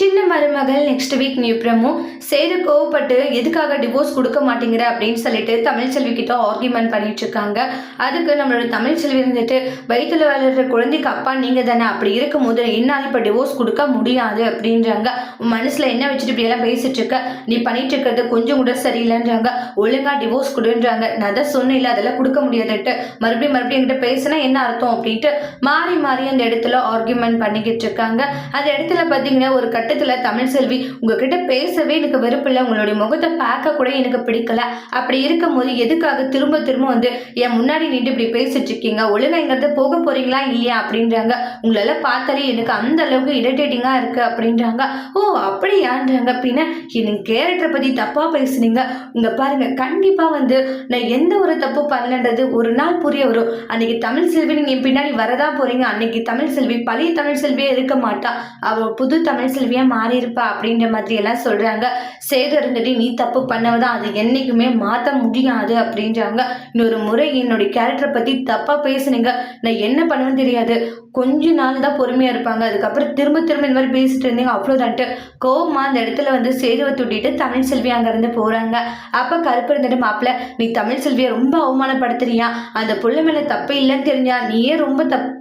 சின்ன மருமகள் next week new promo Sethu கோவப்பட்டு எதுக்காக டிவோர்ஸ் கொடுக்க மாட்டேங்கிற அப்படின்னு சொல்லிட்டு தமிழ் செல்வி கிட்ட ஆர்கியூமெண்ட் பண்ணிட்டு இருக்காங்க. அதுக்கு நம்மளோட தமிழ் செல்வி இருந்துட்டு வயிற்றுல வளர்ற குழந்தைக்கு அப்பா நீங்க தானே அப்படி இருக்கும் போது என்னால் இப்போ டிவோர்ஸ் கொடுக்க முடியாது அப்படின்றாங்க. மனசில் மனசுல என்ன வச்சுட்டு இப்படி எல்லாம் பேசிட்டு இருக்க? நீ பண்ணிட்டு இருக்கிறது கொஞ்சம் கூட சரியில்லைன்றாங்க. ஒழுங்கா டிவோர்ஸ் கொடுன்றாங்க. நான் தான் சொன்னேன் அதெல்லாம் கொடுக்க முடியாதுட்டு மறுபடியும் மறுபடியும் என்கிட்ட பேசினா என்ன அர்த்தம் அப்படின்ட்டு மாறி மாறி அந்த இடத்துல ஆர்கியூமெண்ட் பண்ணிக்கிட்டு இருக்காங்க. அந்த இடத்துல பார்த்தீங்கன்னா ஒரு கட்டத்தில் தமிழ் செல்வி உங்ககிட்ட பேசவே எனக்கு வெறுப்பில்லை. உங்களுடைய முகத்தை பார்க்க கூட எனக்கு பிடிக்கல. அப்படி இருக்கும்போது எதுக்காக திரும்ப திரும்ப வந்து என் முன்னாடி நின்று இப்படி பேசிட்டு இருக்கீங்க? ஒழுங்கா எங்கிறது போக போறீங்களா இல்லையா அப்படின்றாங்க. உங்களால பார்த்தாலே எனக்கு அந்த அளவுக்கு இரிட்டேட்டிங்கா இருக்கு அப்படின்றாங்க. ஓ அப்படியான்றாங்க. பின்ன எனக்கு கேரக்டரை பத்தி தப்பா பேசுனீங்க. இங்க பாருங்க கண்டிப்பா வந்து நான் எந்த ஒரு தப்பு பண்ணலன்றது ஒரு நாள் புரிய வரும். அன்னைக்கு தமிழ் செல்வி நீங்க பின்னாடி வரதான் போறீங்க. அன்னைக்கு தமிழ் செல்வி பழைய தமிழ் செல்வியே இருக்க மாட்டா. அவ புது தமிழ் செல்வியா மாறி இருப்பா அப்படின்ற மாதிரி எல்லாம் சொல்றாங்க. சேது இருந்துட்டு நீ தப்பு பண்ணவதான் அது என்னைக்குமே மாத்த முடியாது அப்படின்றாங்க. இன்னொரு முறை என்னுடைய கேரக்டரை பத்தி தப்பா பேசுனீங்க. நான் என்ன பண்ணுவேன்னு தெரியாது. கொஞ்ச நாள் தான் பொறுமையா இருப்பாங்க. அதுக்கப்புறம் திரும்ப திரும்ப இந்த மாதிரி பேசிட்டு இருந்தீங்க. அவ்வளோதான்ட்டு. கோவமாக அந்த இடத்துல வந்து சேதுவை துட்டிட்டு தமிழ் செல்வி அங்கேருந்து போறாங்க. அப்போ கருப்பு இருந்துட்டு மாப்பிள்ள நீ தமிழ் செல்வியை ரொம்ப அவமானப்படுத்துறியா? அந்த புள்ள மேலே தப்பு இல்லைன்னு தெரிஞ்சா நீயே ரொம்ப தப்பு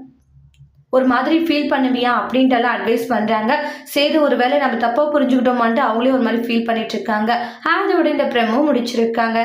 ஒரு மாதிரி ஃபீல் பண்ணுவியா அப்படின்ட்டுலாம் அட்வைஸ் பண்ணுறாங்க சேது ஒரு வேளை நம்ம தப்பாக புரிஞ்சுக்கிட்டோமான்ட்டு அவங்களே ஒரு மாதிரி ஃபீல் பண்ணிட்டு இருக்காங்க. அதோட இந்த ப்ரெமோ முடிச்சிருக்காங்க.